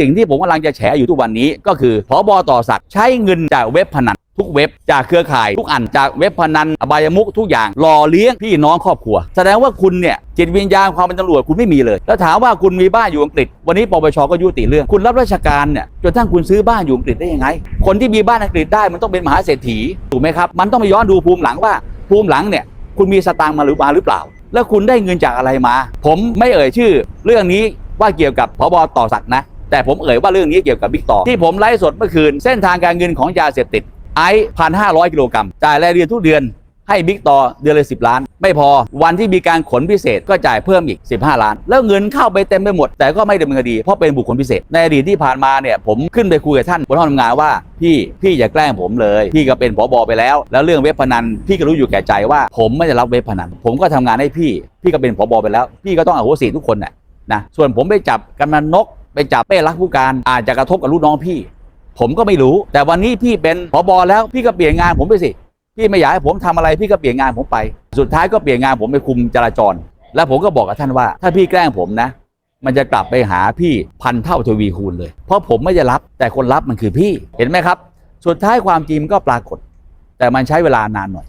สิ่งที่ผมกำลังจะแฉอยู่ทุกวันนี้ก็คือพบต่อศักดิ์ใช้เงินจากเว็บพนันทุกเว็บจากเครือข่ายทุกอันจากเว็บพนันอบายมุกทุกอย่างหล่อเลี้ยงพี่น้องครอบครัว แสดงว่าคุณเนี่ยจิตวิญญาณความเป็นตำรวจคุณไม่มีเลย แล้วถามว่าคุณมีบ้านอยู่อังกฤษ วันนี้ปปชก็ยุติเรื่อง คุณรับราชการเนี่ยจนทั้งคุณซื้อบ้านอยู่อังกฤษได้ยังไง คนที่มีบ้านอังกฤษได้มันต้องเป็นมหาเศรษฐีถูกไหมครับมันต้องไปย้อนดูภูมิหลังว่าภูมิหลังเนี่ยคุณมีสตางค์มาหรือมาหรือเปล่า แล้วคุณได้เงินจากอะไรมา ผมไม่เอ่ยชื่อ เรื่องนี้ว่าเกี่ยวกับพบต่อศักนะ แต่ผมเอ่ยว่าเรื่องนี้เกี่ยวกับบิ๊กต่อ ที่ผมไลฟ์สดเมื่อคืน เส้นทางการเงินของยาเสพติด ไอซ์พันห้าร้อยกิโลกรัมจ่ายรายเดือนทุกเดือนให้บิ๊กต่อเดือนละสิบล้าน ไม่พอวันที่มีการขนพิเศษก็จ่ายเพิ่มอีก 15 ล้าน แล้วเงินเข้าไปเต็มไปหมด แต่ก็ไม่ดำเนินคดีเพราะเป็นบุคคลพิเศษ ในอดีตที่ผ่านมาเนี่ยผมขึ้นไปคุยกับท่านบนห้องทำงานว่า พี่พี่อย่าแกล้งผมเลย พี่ก็เป็นผบไปแล้ว แล้วเรื่องเว็บพนัน พี่ก็รู้อยู่แก่ใจว่า ผมไม่ได้รับเว็บพนัน ผมก็ทำงานให้พี่ พี่ก็เป็นผบไปแล้ว พี่ก็ต้องอโหสิทุกคนน่ะนะส่วนผมไปจับกำนันนก ไปจับเป้รักผู้การอาจจะกระทบกับลูกน้องพี่ ผมก็ไม่รู้ แต่วันนี้พี่เป็นผบแล้วพี่ก็เปลี่ยนงานผมไปสิพี่ไม่อยากให้ผมทำอะไรพี่ก็เปลี่ยนงานผมไป สุดท้ายก็เปลี่ยนงานผมไปคุมจราจร แล้วผมก็บอกกับท่านว่า ถ้าพี่แกล้งผมนะ มันจะกลับไปหาพี่พันเท่าทวีคูณเลย เพราะผมไม่ได้รับแต่คนรับมันคือพี่เห็นไหมครับ สุดท้ายความจริงก็ปรากฏ แต่มันใช้เวลานานหน่อย